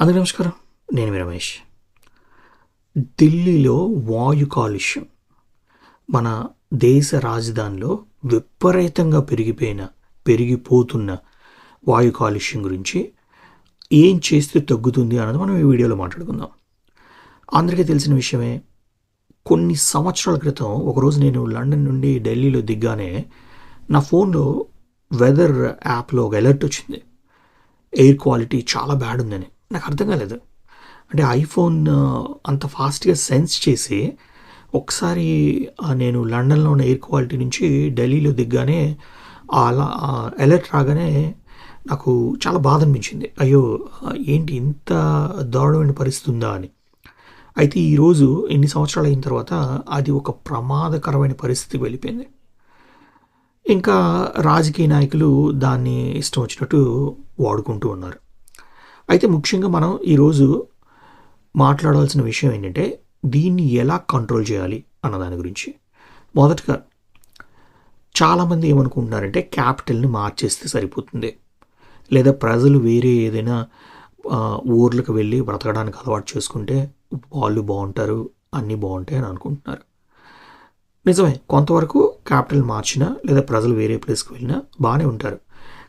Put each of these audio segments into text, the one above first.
అందరికీ నమస్కారం. నేను మీ రమేష్. ఢిల్లీలో వాయు కాలుష్యం మన దేశ రాజధానిలో విపరీతంగా పెరిగిపోయిన పెరిగిపోతున్న వాయు కాలుష్యం గురించి ఏం చేస్తే తగ్గుతుంది అన్నది మనం ఈ వీడియోలో మాట్లాడుకుందాం. అందరికీ తెలిసిన విషయమే కొన్ని సంవత్సరాల క్రితం ఒకరోజు నేను లండన్ నుండి ఢిల్లీలో దిగ్గానే నా ఫోన్లో వెదర్ యాప్లో ఒక అలర్ట్ వచ్చింది. ఎయిర్ క్వాలిటీ చాలా బ్యాడ్ ఉందని. నాకు అర్థం కాలేదు. అంటే ఐఫోన్ అంత ఫాస్ట్గా సెన్స్ చేసి ఒకసారి నేను లండన్లో ఉన్న ఎయిర్ క్వాలిటీ నుంచి ఢిల్లీలో దిగ్గానే అలా అలర్ట్ రాగానే నాకు చాలా బాధ అనిపించింది. అయ్యో ఏంటి ఇంత దారుణమైన పరిస్థితి ఉందా అని. అయితే ఈరోజు ఎన్ని సంవత్సరాలు అయిన తర్వాత అది ఒక ప్రమాదకరమైన పరిస్థితికి వెళ్ళిపోయింది. ఇంకా రాజకీయ నాయకులు దాన్ని ఇష్టం వచ్చినట్టు వాడుకుంటూ ఉన్నారు. అయితే ముఖ్యంగా మనం ఈరోజు మాట్లాడాల్సిన విషయం ఏంటంటే దీన్ని ఎలా కంట్రోల్ చేయాలి అన్న దాని గురించి. మొదటగా చాలామంది ఏమనుకుంటున్నారంటే క్యాపిటల్ని మార్చేస్తే సరిపోతుంది. లేదా ప్రజలు వేరే ఏదైనా ఊర్లకు వెళ్ళి బ్రతకడానికి అలవాటు చేసుకుంటే వాళ్ళు బాగుంటారు అన్నీ బాగుంటాయి అని అనుకుంటున్నారు. నిజమే కొంతవరకు క్యాపిటల్ మార్చినా లేదా ప్రజలు వేరే ప్లేస్కి వెళ్ళినా బాగానే ఉంటారు.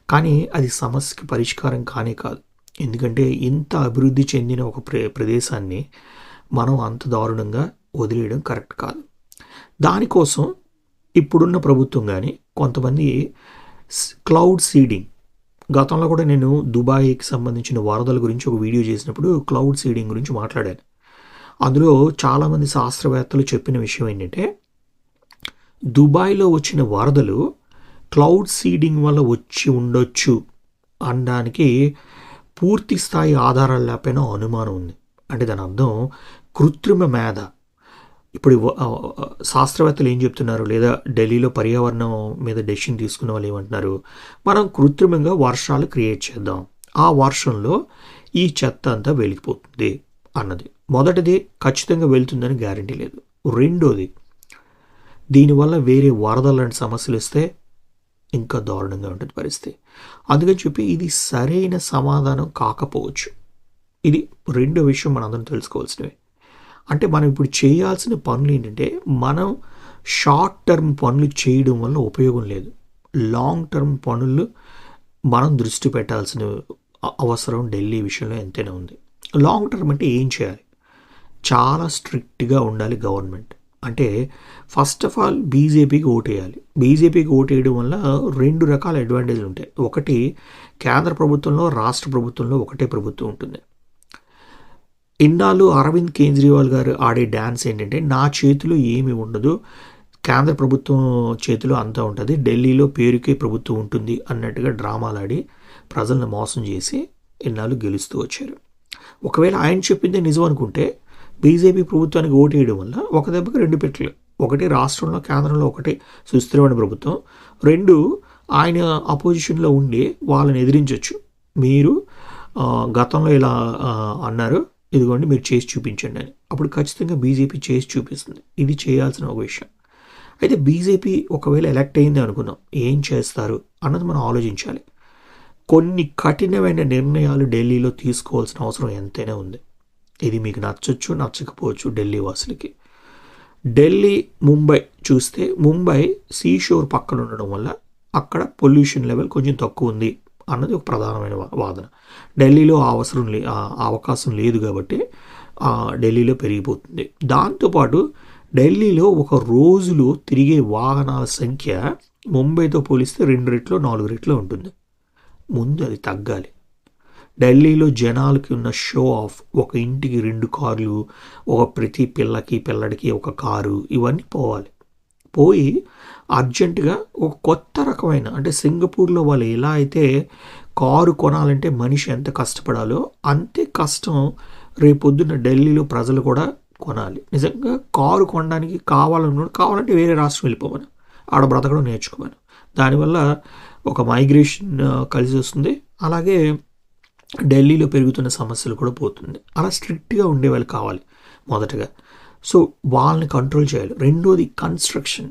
కానీ అది సమస్యకి పరిష్కారం కానే కాదు. ఎందుకంటే ఇంత అభివృద్ధి చెందిన ఒక ప్ర ప్రదేశాన్ని మనం అంత దారుణంగా వదిలేయడం కరెక్ట్ కాదు. దానికోసం ఇప్పుడున్న ప్రభుత్వం కానీ కొంతమంది క్లౌడ్ సీడింగ్. గతంలో కూడా నేను దుబాయ్కి సంబంధించిన వరదల గురించి ఒక వీడియో చేసినప్పుడు క్లౌడ్ సీడింగ్ గురించి మాట్లాడాను. అందులో చాలామంది శాస్త్రవేత్తలు చెప్పిన విషయం ఏంటంటే దుబాయ్లో వచ్చిన వరదలు క్లౌడ్ సీడింగ్ వల్ల వచ్చి ఉండొచ్చు అనడానికి పూర్తి స్థాయి ఆధారాలు లేకపోయినా అనుమానం ఉంది. అంటే దాని అర్థం కృత్రిమ మేధ. ఇప్పుడు శాస్త్రవేత్తలు ఏం చెప్తున్నారు? లేదా ఢిల్లీలో పర్యావరణం మీద డెసిషన్ తీసుకున్న వాళ్ళు ఏమంటున్నారు? మనం కృత్రిమంగా వర్షాలు క్రియేట్ చేద్దాం. ఆ వర్షంలో ఈ చెత్త అంతా వెళ్ళిపోతుంది అన్నది. మొదటిది ఖచ్చితంగా వెళ్తుందని గ్యారంటీ లేదు. రెండోది దీనివల్ల వేరే వరదలు లాంటి సమస్యలు వస్తే ఇంకా దారుణంగా ఉంటుంది పరిస్థితి. అందుకని చెప్పి ఇది సరైన సమాధానం కాకపోవచ్చు. ఇది రెండో విషయం మనందరం తెలుసుకోవాల్సినవి. అంటే మనం ఇప్పుడు చేయాల్సిన పనులు ఏంటంటే మనం షార్ట్ టర్మ్ పనులు చేయడం వల్ల ఉపయోగం లేదు. లాంగ్ టర్మ్ పనులు మనం దృష్టి పెట్టాల్సిన అవసరం ఢిల్లీ విషయంలో ఎంతైనా ఉంది. లాంగ్ టర్మ్ అంటే ఏం చేయాలి? చాలా స్ట్రిక్ట్గా ఉండాలి గవర్నమెంట్. అంటే ఫస్ట్ ఆఫ్ ఆల్ బీజేపీకి ఓటేయాలి. బీజేపీకి ఓటేయడం వల్ల రెండు రకాల అడ్వాంటేజ్లు ఉంటాయి. ఒకటి కేంద్ర ప్రభుత్వంలో రాష్ట్ర ప్రభుత్వంలో ఒకటే ప్రభుత్వం ఉంటుంది. ఇన్నాళ్ళు అరవింద్ కేజ్రీవాల్ గారు ఆడే డ్యాన్స్ ఏంటంటే నా చేతిలో ఏమి ఉండదు కేంద్ర ప్రభుత్వం చేతిలో అంతా ఉంటుంది ఢిల్లీలో పేరుకే ప్రభుత్వం ఉంటుంది అన్నట్టుగా డ్రామాలు ఆడి ప్రజలను మోసం చేసి ఇన్నాళ్ళు గెలుస్తూ వచ్చారు. ఒకవేళ ఆయన చెప్పిందే నిజం అనుకుంటే బీజేపీ ప్రభుత్వానికి ఓటేయడం వల్ల ఒక దెబ్బకి రెండు పెట్టలు. ఒకటి రాష్ట్రంలో కేంద్రంలో ఒకటి సుస్థిరమైన ప్రభుత్వం. రెండు ఆయన అపోజిషన్లో ఉండి వాళ్ళని ఎదిరించవచ్చు మీరు గతంలో ఇలా అన్నారు. ఇదిగోండి మీరు చేసి చూపించండి అని. అప్పుడు ఖచ్చితంగా బీజేపీ చేసి చూపిస్తుంది. ఇది చేయాల్సిన ఒక విషయం. అయితే బీజేపీ ఒకవేళ ఎలక్ట్ అయింది అనుకుందాం. ఏం చేస్తారు అన్నది మనం ఆలోచించాలి. కొన్ని కఠినమైన నిర్ణయాలు ఢిల్లీలో తీసుకోవాల్సిన అవసరం ఎంతైనా ఉంది. ఇది మీకు నచ్చచ్చు నచ్చకపోవచ్చు ఢిల్లీ వాసులకి. ఢిల్లీ ముంబై చూస్తే ముంబై సీ షోర్ పక్కన ఉండడం వల్ల అక్కడ పొల్యూషన్ లెవెల్ కొంచెం తక్కువ ఉంది అన్నది ఒక ప్రధానమైన వాదన. ఢిల్లీలో అవసరం లే అవకాశం లేదు కాబట్టి ఢిల్లీలో పెరిగిపోతుంది. దాంతోపాటు ఢిల్లీలో ఒక రోజులో తిరిగే వాహనాల సంఖ్య ముంబైతో పోలిస్తే రెండు రెట్లు నాలుగు రెట్లు ఉంటుంది. ముందు అది తగ్గాలి. ఢిల్లీలో జనాలకి ఉన్న షో ఆఫ్ ఒక ఇంటికి రెండు కార్లు ఒక ప్రతి పిల్లకి పిల్లడికి ఒక కారు ఇవన్నీ పోవాలి. పోయి అర్జెంటుగా ఒక కొత్త రకమైన అంటే సింగపూర్లో వాళ్ళు ఎలా అయితే కారు కొనాలంటే మనిషి ఎంత కష్టపడాలో అంతే కష్టం రేపొద్దున ఢిల్లీలో ప్రజలు కూడా కొనాలి. నిజంగా కారు కొనడానికి కావాలనుకుంటే కావాలంటే వేరే రాష్ట్రం వెళ్ళిపోమని. ఆడ బ్రతకడం నేర్చుకోమని. దానివల్ల ఒక మైగ్రేషన్ కలిసి వస్తుంది. అలాగే ఢిల్లీలో పెరుగుతున్న సమస్యలు కూడా పోతుంది. అలా స్ట్రిక్ట్గా ఉండేవాళ్ళు కావాలి మొదటగా. సో వాళ్ళని కంట్రోల్ చేయాలి. రెండోది కన్స్ట్రక్షన్.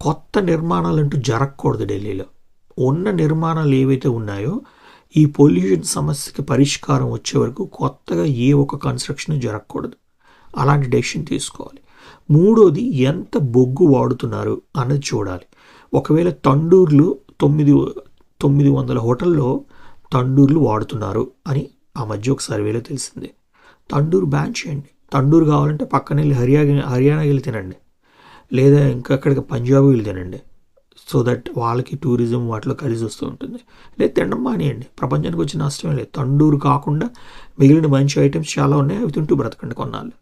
కొత్త నిర్మాణాలు అంటూ జరగకూడదు ఢిల్లీలో. ఉన్న నిర్మాణాలు ఏవైతే ఉన్నాయో ఈ పొల్యూషన్ సమస్యకి పరిష్కారం వచ్చే వరకు కొత్తగా ఏ ఒక్క కన్స్ట్రక్షన్ జరగకూడదు. అలాంటి డెసిషన్ తీసుకోవాలి. మూడోది ఎంత బొగ్గు వాడుతున్నారు అన్నది చూడాలి. ఒకవేళ తండూర్లు తొమ్మిది తొమ్మిది వందల హోటల్లో తండూర్లు వాడుతున్నారు అని ఆ మధ్య ఒక సర్వేలో తెలిసింది. తండూరు బ్యాన్ చేయండి. తండూరు కావాలంటే పక్కన వెళ్ళి హర్యానా హర్యానా వెళ్ళి తినండి. లేదా ఇంకా అక్కడికి పంజాబ్ వెళ్ళి తినండి. సో దట్ వాళ్ళకి టూరిజం వాటిలో కలిసి వస్తూ ఉంటుంది. లేదు తినడం మానేయండి. ప్రపంచానికి వచ్చిన నష్టమే లేదు. తండూరు కాకుండా మిగిలిన మంచి ఐటమ్స్ చాలా ఉన్నాయి. అవి తింటూ బ్రతకండి కొన్నాళ్ళు.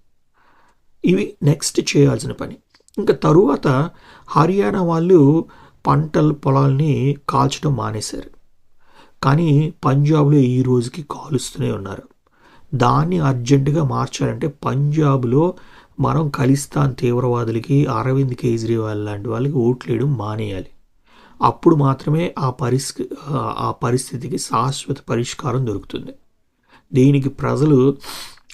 ఇవి నెక్స్ట్ చేయాల్సిన పని. ఇంకా తరువాత హర్యానా వాళ్ళు పంటల పొలాల్ని కాల్చడం మానేశారు. కానీ పంజాబ్లో ఈ రోజుకి కాలుస్తూనే ఉన్నారు. దాన్ని అర్జెంటుగా మార్చాలంటే పంజాబ్లో మనం ఖలిస్తాన్ తీవ్రవాదులకి అరవింద్ కేజ్రీవాల్ లాంటి వాళ్ళకి ఓట్లు వేయడం మానేయాలి. అప్పుడు మాత్రమే ఆ పరిస్థితి ఆ పరిస్థితికి శాశ్వత పరిష్కారం దొరుకుతుంది. దీనికి ప్రజలు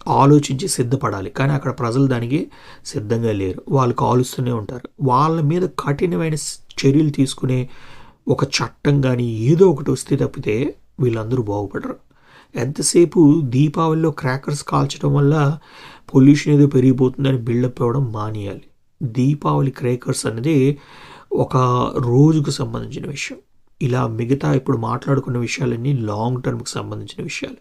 ఆలోచించి సిద్ధపడాలి. కానీ అక్కడ ప్రజలు దానికి సిద్ధంగా లేరు. వాళ్ళు కాలుస్తూనే ఉంటారు. వాళ్ళ మీద కఠినమైన చర్యలు తీసుకునే ఒక చట్టం కానీ ఏదో ఒకటి వస్తే తప్పితే వీళ్ళందరూ బాగుపడరు. ఎంతసేపు దీపావళిలో క్రాకర్స్ కాల్చడం వల్ల పొల్యూషన్ ఏదో పెరిగిపోతుందని బిల్డప్ ఇవ్వడం మానేయాలి. దీపావళి క్రాకర్స్ అనేది ఒక రోజుకు సంబంధించిన విషయం. ఇలా మిగతా ఇప్పుడు మాట్లాడుకున్న విషయాలన్నీ లాంగ్ టర్మ్కి సంబంధించిన విషయాలు.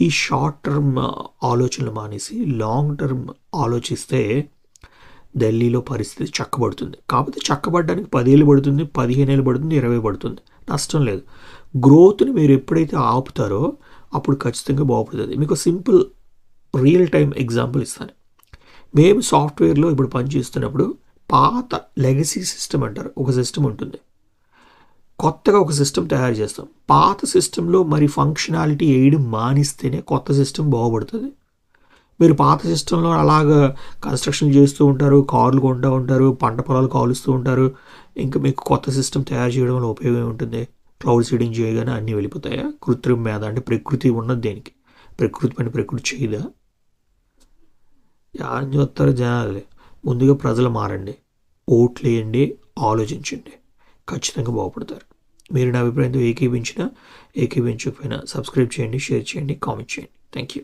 ఈ షార్ట్ టర్మ్ ఆలోచనలు మానేసి లాంగ్ టర్మ్ ఆలోచిస్తే ఢిల్లీలో పరిస్థితి చక్కబడుతుంది. కాకపోతే చక్కబడడానికి పదేళ్ళు పడుతుంది పదిహేను ఏళ్ళు పడుతుంది ఇరవై పడుతుంది. నష్టం లేదు. గ్రోత్ని మీరు ఎప్పుడైతే ఆపుతారో అప్పుడు ఖచ్చితంగా బాగుపడుతుంది. మీకు సింపుల్ రియల్ టైం ఎగ్జాంపుల్ ఇస్తాను. మేము సాఫ్ట్వేర్లో ఇప్పుడు పనిచేస్తున్నప్పుడు పాత లెగసీ సిస్టమ్ అంటారు. ఒక సిస్టమ్ ఉంటుంది. కొత్తగా ఒక సిస్టమ్ తయారు చేస్తాం. పాత సిస్టంలో మరి ఫంక్షనాలిటీ వేయడం మానిస్తేనే కొత్త సిస్టమ్ బాగుపడుతుంది. మీరు పాత సిస్టంలో అలాగా కన్స్ట్రక్షన్ చేస్తూ ఉంటారు కార్లు కొంటూ ఉంటారు పంట పొలాలు కాలుస్తూ ఉంటారు. ఇంకా మీకు కొత్త సిస్టమ్ తయారు చేయడం వల్ల ఉపయోగం ఉంటుంది క్లౌడ్ సీడింగ్ చేయగానే అన్నీ వెళ్ళిపోతాయా? కృత్రిమ మీద అంటే ప్రకృతి ఉన్నది దేనికి? ప్రకృతి పని ప్రకృతి చేయదా? ఏం చూస్తారు జనాలు. ముందుగా ప్రజలు మారండి. ఓట్లు వేయండి ఆలోచించండి. ఖచ్చితంగా బాగుపడతారు. మీరు నా అభిప్రాయంతో ఏకీపించినా ఏకీపించకపోయినా సబ్స్క్రైబ్ చేయండి షేర్ చేయండి కామెంట్ చేయండి. Thank you